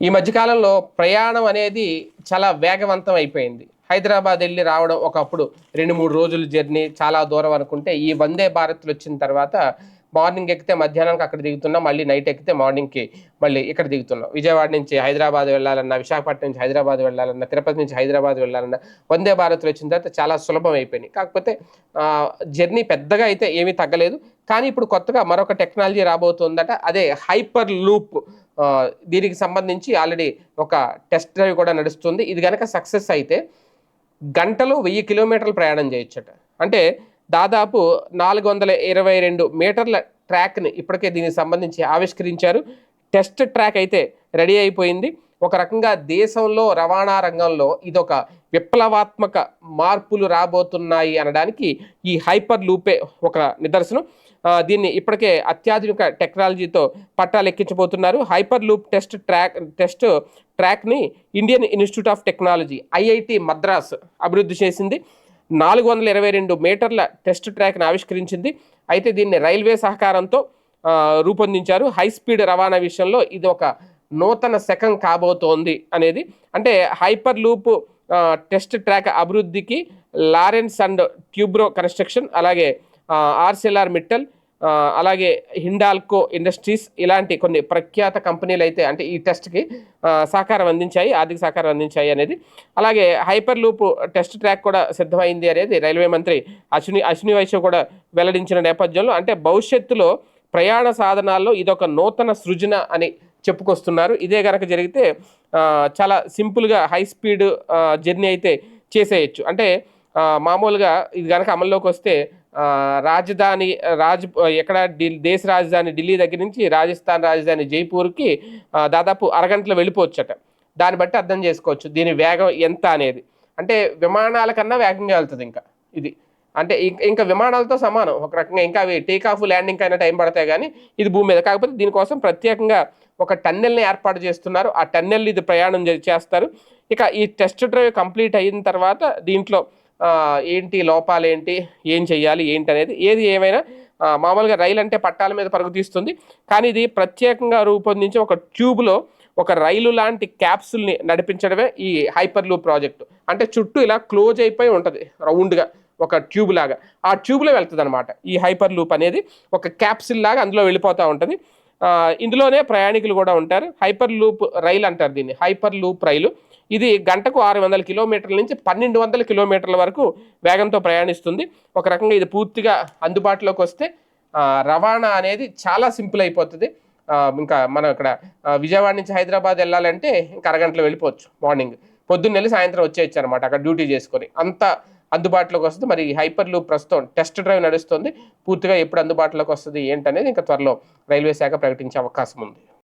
ఈ మధ్యకాలంలో ప్రయాణం అనేది చాలా వేగవంతం అయిపోయింది. హైదరాబాద్ వెళ్ళి రావడం ఒకప్పుడు రెండు మూడు రోజుల జర్నీ చాలా దూరం అనుకుంటే ఈ వందే భారత్లు వచ్చిన తర్వాత మార్నింగ్ ఎక్కితే మధ్యాహ్నానికి అక్కడ దిగుతున్నాం మళ్ళీ నైట్ ఎక్కితే మార్నింగ్కి మళ్ళీ ఇక్కడ దిగుతున్నాం. విజయవాడ నుంచి హైదరాబాద్ వెళ్ళాలన్నా విశాఖపట్నం నుంచి హైదరాబాద్ వెళ్ళాలన్నా తిరుపతి నుంచి హైదరాబాద్ వెళ్ళాలన్నా వందే భారత్లు వచ్చిన తర్వాత చాలా సులభం అయిపోయినాయి. కాకపోతే జర్నీ పెద్దగా అయితే ఏమీ తగ్గలేదు. కానీ ఇప్పుడు కొత్తగా మరొక టెక్నాలజీ రాబోతుందట అదే హైపర్ లూప్ దీనికి సంబంధించి ఆల్రెడీ ఒక టెస్ట్ డ్రైవ్ కూడా నడుస్తుంది. ఇది కనుక సక్సెస్ అయితే గంటలో వెయ్యి కిలోమీటర్లు ప్రయాణం చేయొచ్చట. అంటే దాదాపు నాలుగు వందల ఇరవై రెండు మీటర్ల ట్రాక్ని ఇప్పటికే దీనికి సంబంధించి ఆవిష్కరించారు. టెస్ట్ ట్రాక్ అయితే రెడీ అయిపోయింది. ఒక రకంగా దేశంలో రవాణా రంగంలో ఇదొక విప్లవాత్మక మార్పులు రాబోతున్నాయి అనడానికి ఈ హైపర్ లూపే ఒక నిదర్శనం. దీన్ని ఇప్పటికే అత్యాధునిక టెక్నాలజీతో పట్టాలు ఎక్కించబోతున్నారు. Hyperloop test track test ట్రాక్ని Indian Institute of Technology IIT Madras అభివృద్ధి చేసింది. నాలుగు వందల ఇరవై రెండు మీటర్ల టెస్ట్ ట్రాక్ని ఆవిష్కరించింది. అయితే దీన్ని రైల్వే సహకారంతో రూపొందించారు. హై స్పీడ్ రవాణా విషయంలో ఇది ఒక నూతన శకం కాబోతోంది అనేది. అంటే హైపర్ లూప్ టెస్ట్ ట్రాక్ అభివృద్ధికి లారెన్స్ అండ్ ట్యూబ్రో కన్స్ట్రక్షన్ అలాగే ఆర్సెల్ఆర్ మిట్టల్ అలాగే హిండాల్కో ఇండస్ట్రీస్ ఇలాంటి కొన్ని ప్రఖ్యాత కంపెనీలు అయితే అంటే ఈ టెస్ట్కి సహకారం అందించాయి ఆర్థిక సహకారం అందించాయి అనేది. అలాగే హైపర్ లూప్ టెస్ట్ ట్రాక్ కూడా సిద్ధమైంది అనేది రైల్వే మంత్రి అశ్విని అశ్విని వైశ్య కూడా వెల్లడించిన నేపథ్యంలో. అంటే భవిష్యత్తులో ప్రయాణ సాధనాల్లో ఇదొక నూతన సృజన అని చెప్పుకొస్తున్నారు. ఇదే కనుక జరిగితే చాలా సింపుల్గా హై స్పీడ్ జర్నీ అయితే చేసేయచ్చు. అంటే మామూలుగా ఇది కనుక అమల్లోకి వస్తే రాజధాని రాజ్ ఎక్కడ దేశ రాజధాని ఢిల్లీ దగ్గర నుంచి రాజస్థాన్ రాజధాని జైపూర్కి దాదాపు అరగంటలో వెళ్ళిపోవచ్చట. దాన్ని బట్టి అర్థం చేసుకోవచ్చు. దీని వేగం ఎంత అనేది. అంటే విమానాల కన్నా వేగంగా వెళ్తుంది ఇంకా ఇది. అంటే ఇంకా విమానాలతో సమానం. ఒక రకంగా ఇంకా అవి టేక్ ఆఫ్ ల్యాండింగ్ అయినా టైం పడతాయి కానీ ఇది భూమి మీద. కాకపోతే దీనికోసం ప్రత్యేకంగా ఒక టన్నెల్ని ఏర్పాటు చేస్తున్నారు. ఆ టన్నెల్ ఇది ప్రయాణం చేస్తారు. ఇక ఈ టెస్ట్ డ్రైవ్ కంప్లీట్ అయిన తర్వాత దీంట్లో ఏంటి లోపాలు ఏంటి ఏం చెయ్యాలి ఏంటి అనేది ఏది ఏమైనా మామూలుగా రైలు అంటే పట్టాల మీద పరుగు తీస్తుంది. కానీ ఇది ప్రత్యేకంగా రూపొందించి ఒక ట్యూబ్లో ఒక రైలు లాంటి క్యాప్సుల్ని నడిపించడమే ఈ హైపర్ లూప్ ప్రాజెక్టు. అంటే చుట్టూ ఇలా క్లోజ్ అయిపోయి ఉంటుంది రౌండ్గా ఒక ట్యూబ్ లాగా. ఆ ట్యూబ్లో వెళ్తుంది అనమాట ఈ హైపర్ లూప్ అనేది ఒక క్యాప్సిల్ లాగా అందులో వెళ్ళిపోతూ ఉంటుంది. ఇందులోనే ప్రయాణికులు కూడా ఉంటారు. హైపర్ లూప్ రైలు అంటారు దీన్ని. హైపర్ లూప్ రైలు. ఇది గంటకు ఆరు వందల కిలోమీటర్ల నుంచి పన్నెండు వందల కిలోమీటర్ల వరకు వేగంతో ప్రయాణిస్తుంది. ఒక రకంగా ఇది పూర్తిగా అందుబాటులోకి వస్తే రవాణా అనేది చాలా సింపుల్ అయిపోతుంది. ఇంకా మనం ఇక్కడ విజయవాడ నుంచి హైదరాబాద్ వెళ్ళాలంటే ఇంకా అరగంటలో వెళ్ళిపోవచ్చు మార్నింగ్. పొద్దున్న వెళ్ళి సాయంత్రం వచ్చేయచ్చు అనమాట అక్కడ డ్యూటీ చేసుకొని. అంత అందుబాటులోకి వస్తుంది. మరి హైపర్ లూప్ ప్రస్తుతం టెస్ట్ డ్రైవ్ నడుస్తుంది. పూర్తిగా ఎప్పుడు అందుబాటులోకి వస్తుంది ఏంటనేది ఇంకా త్వరలో రైల్వే శాఖ ప్రకటించే అవకాశం ఉంది.